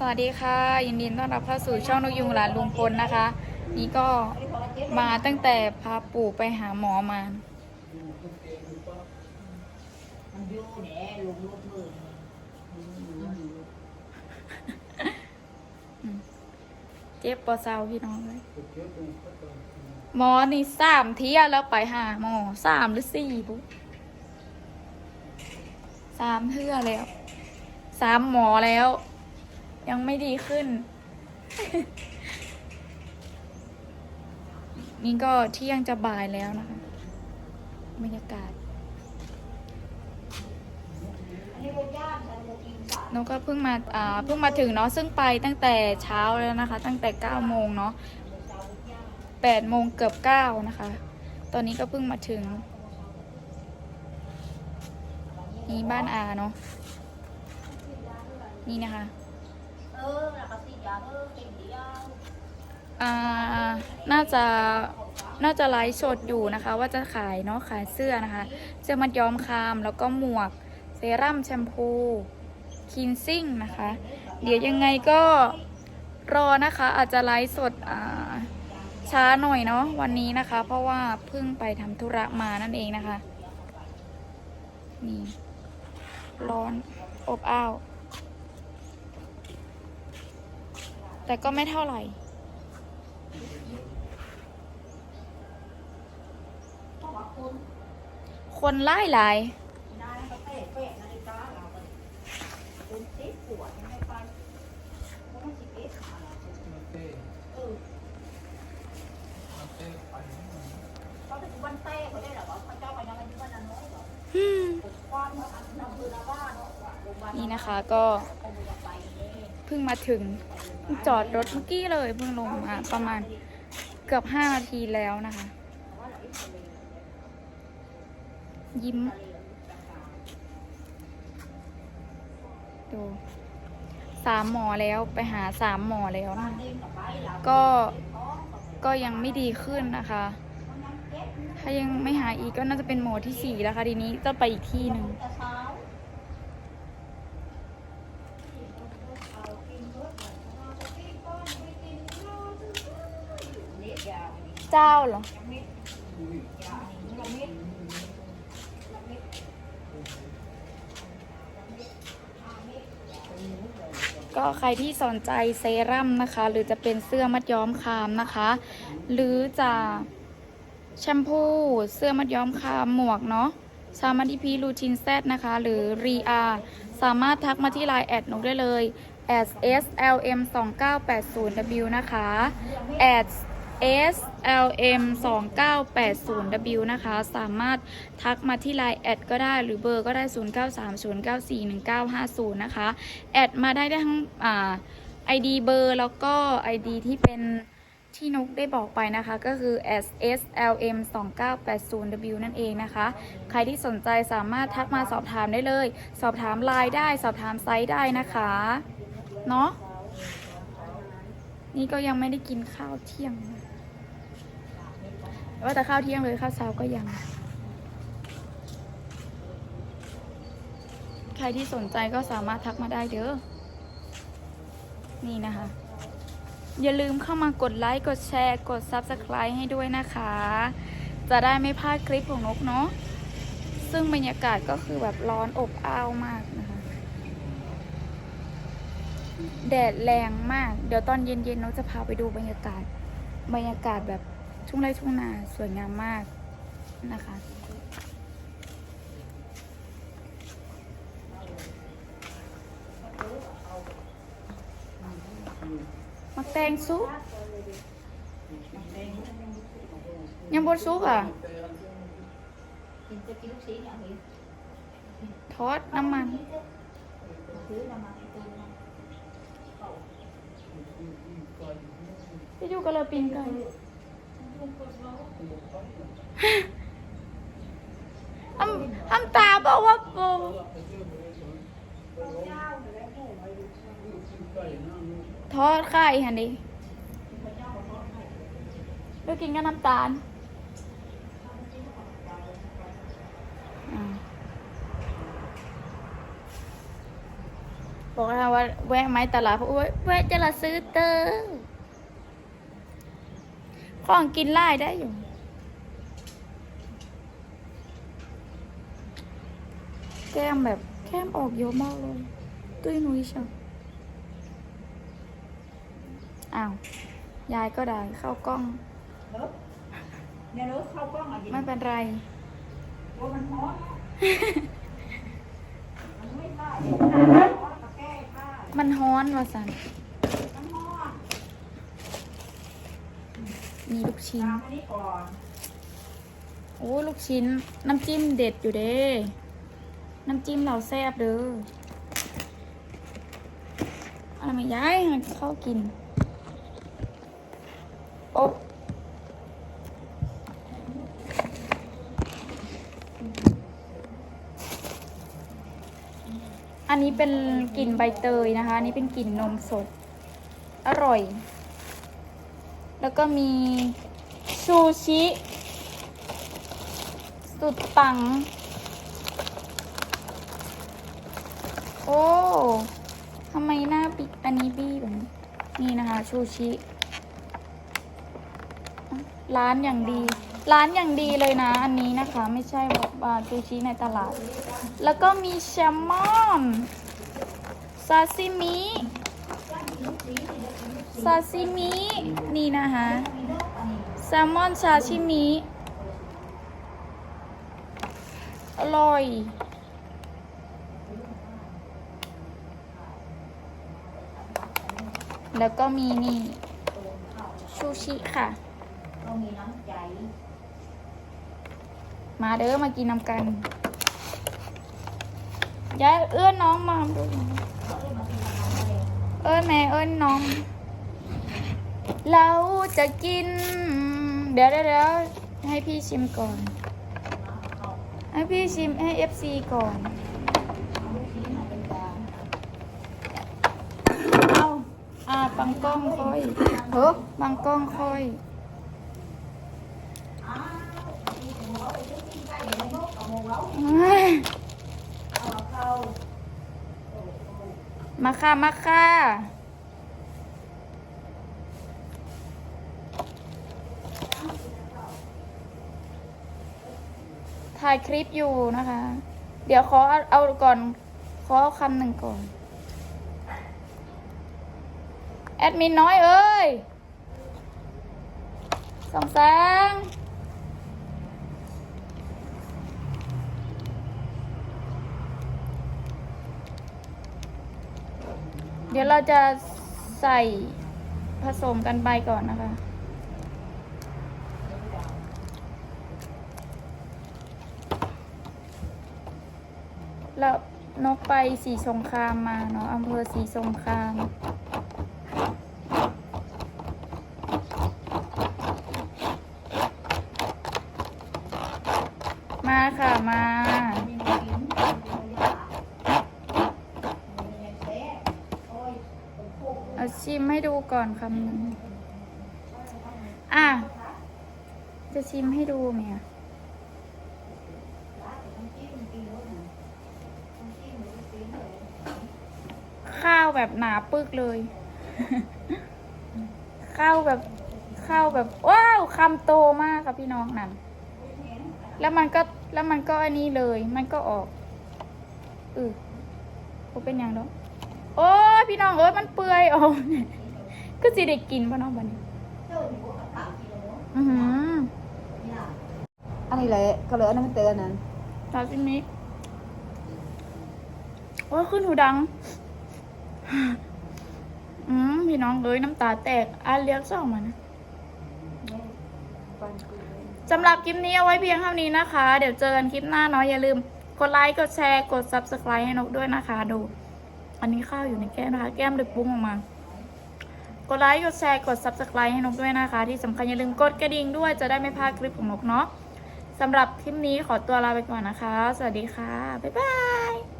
สวัสดีค่ะ ยินดีต้อนรับเข้าสู่ช่องนกยุงหลานลุงพลนะคะ นี่ก็มาตั้งแต่พาปู่ไปหาหมอมาเจ็บปอเซาพี่น้องเลยหมอนี่สามเที่ยแล้วไปหาหมอสามหรือสี่ปุ๊สามเทื่อแล้วสามหมอแล้ว ยังไม่ดีขึ้น นี่ก็เที่ยงจะบ่ายแล้วนะคะบรรยากาศอันนี้รถย่านฉันจะกินสามนกก็เพิ่งมาอ่าเพิ่งมาถึงเนาะซึ่งไปตั้งแต่เช้าแล้วนะคะ ตั้งแต่เก้าโมงเนาะแปดโมงเกือบเก้านะคะ ตอนนี้ก็เพิ่งมาถึงนี่บ้านอาเนาะนี่นะคะ อแล้วก็สียาเออเต็มเดียวอ่าน่าจะน่าจะไลฟ์สดอยู่นะคะ ว่าจะขายเนาะขายเสื้อนะคะเสื้อมัดย้อมคามแล้วก็หมวกเซรั่มแชมพูคินซิ่งนะคะ เดี๋ยวยังไงก็รอนะคะ อาจจะไลฟ์สดอ่าช้าหน่อยเนาะวันนี้นะคะ เพราะว่าเพิ่งไปทำธุระมานั่นเองนะคะ นี่ ร้อนอบอ้าว แต่ก็ไม่เท่าไหร่เพราะว่าคุณคนไล่หลายนายก็เตะเปะนาฬิกาเราไปคุณติดปวดยังไม่ไปเพราะมันสิเอ๊ะขาเราเออเขาเป็นวันเต้เขาได้หรอวะพระเจ้าไปยังไงที่วันนั้นน้อยเหรอความอันนั้นคือละว่าเนาะโรงพยาบาลนี่นะคะก็คงจะไปนี่เพิ่งมาถึงเพิ่ง จอดรถเมื่อกี้เลยเพิ่งลงมาประมาณเกือบห้านาทีแล้วนะคะ ยิ้ม ดูสามหมอแล้วไปหาสามหมอแล้วนะก็ก็ยังไม่ดีขึ้นนะคะ ถ้ายังไม่หายอีกก็น่าจะเป็นหมอที่สี่แล้วค่ะทีนี้จะไปอีกที่หนึ่ง เจ้าเหรอ ก็ใครที่สนใจเซรั่มนะคะ หรือจะเป็นเสื้อมัดย้อมคามนะคะ หรือจะแชมพู เสื้อมัดย้อมคามหมวกเนาะชามาดิพีลูทินแซนะคะ หรือรีอาสามารถทักมาที่ไลน์แอดนกได้เลย s s l m 2 9 8 0 w นะคะ s s l m 2 9 8 0 w นะคะ สามารถทักมาที่ไลน์แอดก็ได้หรือเบอร์ก็ได้ 0 9 3 0 9 4 1 9 5 0 นะคะ แอดมาได้ทั้งอ่า ID เบอร์แล้วก็ ID ที่เป็นที่นกได้บอกไปนะคะ ก็คือ s s l m 2 9 8 0 w นั่นเองนะคะ ใครที่สนใจสามารถทักมาสอบถามได้เลย สอบถามไลน์ได้ สอบถามไซต์ได้นะคะ เนาะนี่ก็ยังไม่ได้กินข้าวเที่ยงนะ ว่าแต่ข้าวเที่ยงเลยข้าวเช้าก็ยัง ใครที่สนใจก็สามารถทักมาได้เด้อ นี่นะคะ อย่าลืมเข้ามากดไลค์ กดแชร์ กด Subscribe ให้ด้วยนะคะ จะได้ไม่พลาดคลิปของนกเนาะ ซึ่งบรรยากาศก็คือแบบร้อนอบอ้าวมากนะคะ แดดแรงมาก เดี๋ยวตอนเย็นๆนกจะพาไปดูบรรยากาศ บรรยากาศแบบ ทุ่งไร่ทุ่งนาสวยงามมากนะคะ มักแตงซุปยังบนซุปอะกินจะกินลูกชิ้นอย่างนี้ทอดน้ำมันไปดูกระปินกัน อำอำตาบอกว่าปูทอดไข่หันดิไปกินกับน้ำตาลบอกนะว่าแวะไหมตลาดเพราะว่าแวะจะละซื้อเตอร์ ของกินไล่ได้อยู่ แก้มแบบแก้มออกเยอะมากเลย ตุ้ยนุ้ยเชียวอ้าว ยายก็ได้เข้ากล้องเลิกเนี่ยเลิกเข้ากล้องอะยินไม่เป็นไรโอ้มันฮ้อนมันไม่ได้ร้อนก็แก้ผ้ามันฮ้อนวะสันมันฮ้อน มีลูกชิ้น โอ้ลูกชิ้น น้ำจิ้มเด็ดอยู่เด้ น้ำจิ้มเราแซ่บเด้ออะไรไม่ย้ายให้เข้ากิน โอ้อันนี้เป็นกลิ่นใบเตยนะคะ อันนี้เป็นกลิ่นนมสด อร่อย แล้วก็มีซูชิ สุดปัง โอ้ทำไมหน้าปิอันนี้บี้แบบนี้นี่นะคะ ชูชิ ร้านอย่างดี ร้านอย่างดีเลยนะ อันนี้นะคะ ไม่ใช่แบบว่าชูชิในตลาด แล้วก็มีแซลมอนซาซิมิ ซาซิมินี่นะคะแซลมอนซาชิมิ อร่อย แล้วก็มีนี่ ชูชิค่ะเรามีน้ำใจมาเด้อมากินน้ำกันย้ายเอื้อนน้องมาดูหน่อยเอิ้นแม่เอิ้นน้อง เราจะกิน เดี๋ยวเดี๋ยวให้พี่ชิมก่อน ให้พี่ชิมให้เอฟซีก่อน เอาอ่าบังกล้องค่อยเฮ้บังกล้องค่อยมาค่ะ มาค่ะ ถ่ายคลิปอยู่นะคะ เดี๋ยวขอเอาเอาก่อน ขอเอาคำหนึ่งก่อน แอดมินน้อยเอ้ยสองแสงเดี๋ยวเราจะใส่ผสมกันไปก่อนนะคะ แล้วนกไปสีสงครามมาเนาะอำเภอสีสงครามมาค่ะมาเอาชิมให้ดูก่อนคำหนึ่งอะ จะชิมให้ดูเนี่ย แบบหนาปึกเลย ข้าวแบบข้าวแบบว้าวคำโตมากค่ะพี่น้องนั่นแล้วมันก็แล้วมันก็อันนี้เลย มันก็ออกอือก็เป็นอย่างเนาะโอ้ยพี่น้องเอ้ยมันเปื่อยออกก็สิได้กินป่ะน้องบัดนอือหืออันนี้แหละก็เลยอันนั้นไม่เตือนนั้นซาซิมิโอ้ยขึ้นหูดัง อืมพี่น้องเอ้ยน้ำตาแตกอะเรียกสองมานะสำหรับคลิปนี้เอาไว้เพียงเท่านี้นะคะ เดี๋ยวเจอกันคลิปหน้าเนาะอย่าลืม กดไลค์ กดแชร์ กด subscribe ให้นกด้วยนะคะ ดู อันนี้ข้าวอยู่ในแก้มนะคะ แก้มเลยปรุงออกมา กดไลค์ กดแชร์ กด subscribe ให้นกด้วยนะคะ ที่สำคัญอย่าลืมกดกระดิ่งด้วยจะได้ไม่พลาดคลิปของนกเนาะสำหรับคลิปนี้ขอตัวลาไปก่อนนะคะ สวัสดีค่ะ บ๊ายบาย